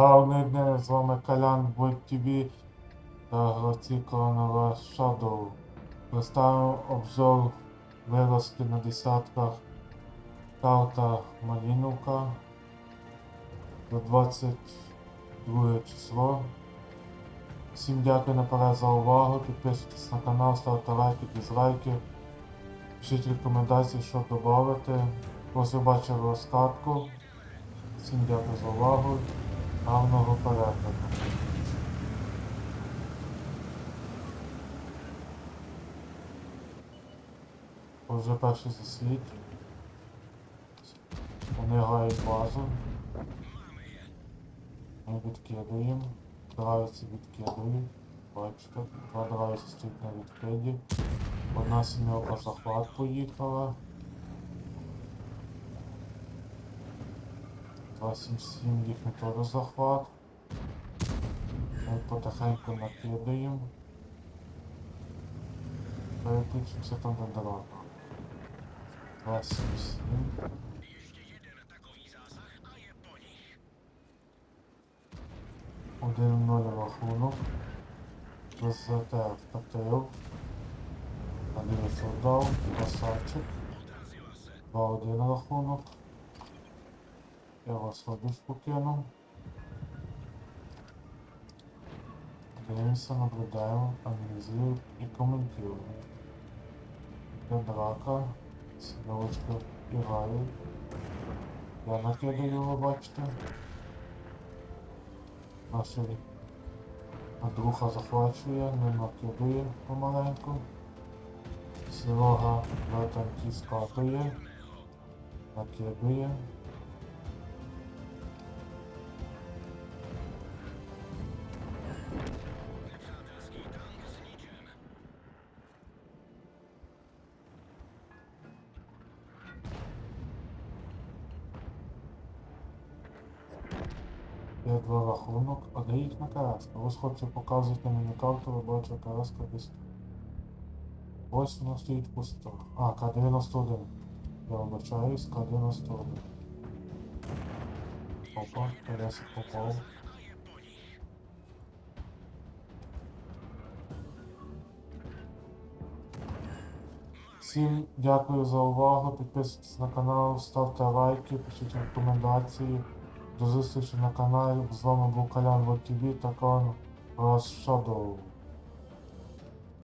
Гарний день, з вами Калян Войт ТВ та гравці Кланова Shadow. Представив обзор виразки на десятках карта Маліновка за 22 число. Всім дякую наперед за увагу. Підписуйтесь на канал, ставте лайки, дизлайки. Пишіть рекомендації, що додати. Ось ви бачили розкатку. Всім дякую за увагу. Гарного перегляду. Вже перший заслід. Вони гають базу. Ми відкидуємо. Драйвці відкидують. Бачите, два драйвці стоять на відкиді. Одна сім'яка захват поїхала. 277 їхній теж захват. Ми потихеньку накидаємо. Переключимося там до дорога. 277. Один ноль рахунок. ЗТ вкатив. Один солдат, красавчик. 2-1 рахунок. Я вас водичку кину. Дивимося, наблюдаємо, аналізуємо і коментуємо. Йде драка, сідовочка грає. Я накидаю, ви бачите. Наша друга захвачує, не накидує помаленьку. Сілога на танки скатує, накидує. Є два рахунок, а де їхня караска? Ось хлопці показують на мені карту, ви бачите, караска десь. Ось вона стоїть пуста. А, К-91. Я вибачаюсь, К-91. Опа, Тарасик попав. Всім дякую за увагу. Підписуйтесь на канал, ставте лайки, пишіть рекомендації. До зустрічі на каналі. З вами був Калян ВТВ та Кан Shadow.